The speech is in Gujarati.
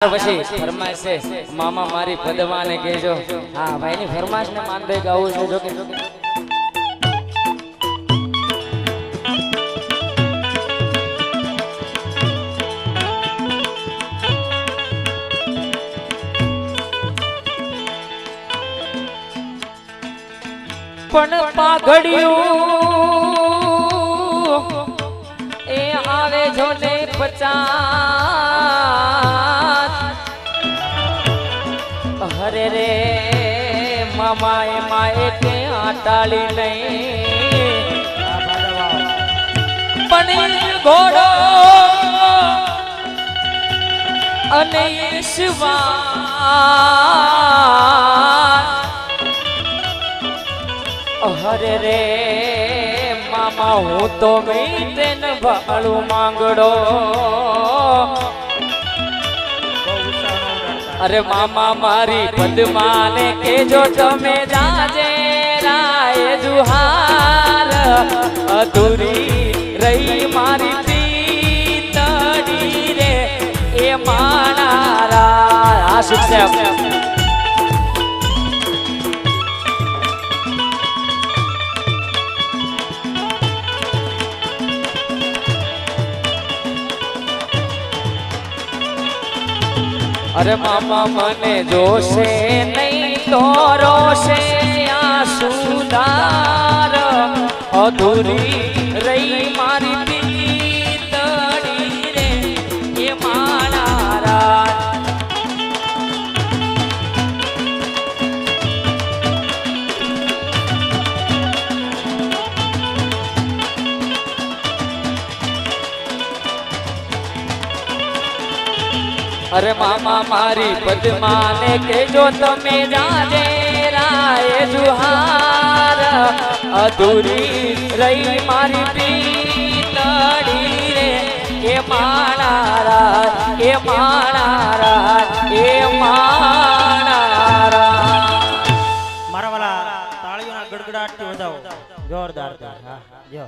પછી ફરમાઈશ છે મામા મારી પદવાને કહેજો. હા, ભાઈની ફરમાઈશ ને માન દે ગાવું છે, જો કે પણ પાઘડિયું એ આવે જો ને પચાસ. હરે રે મામા માએ કે આટાળી નહીં. પણ ઘોડો અને શિવા હરે રે, મામા, હું તો મીટેન ભાડું માંગડો. અરે મામા મારી પદ્માને કેજો તમે જાજે રાય જુહાર. અધૂરી રહી મારી પીતડી રે, એ માણારા. આ શિક્ષક અરે મામા મને જોશે નહીં તો રોશે આ સુધાર. અધૂરી રહી મારી અરે મામા મારી પદ્માને કેજો તમે જાજે રાય જુહાર. અધૂરી રહી મારી પીતડી રે. એ માણારા એ માણારા એ માણારા. મારા વાલા તાળીઓના ગડગડાટથી વધાવો. જોરદાર જો.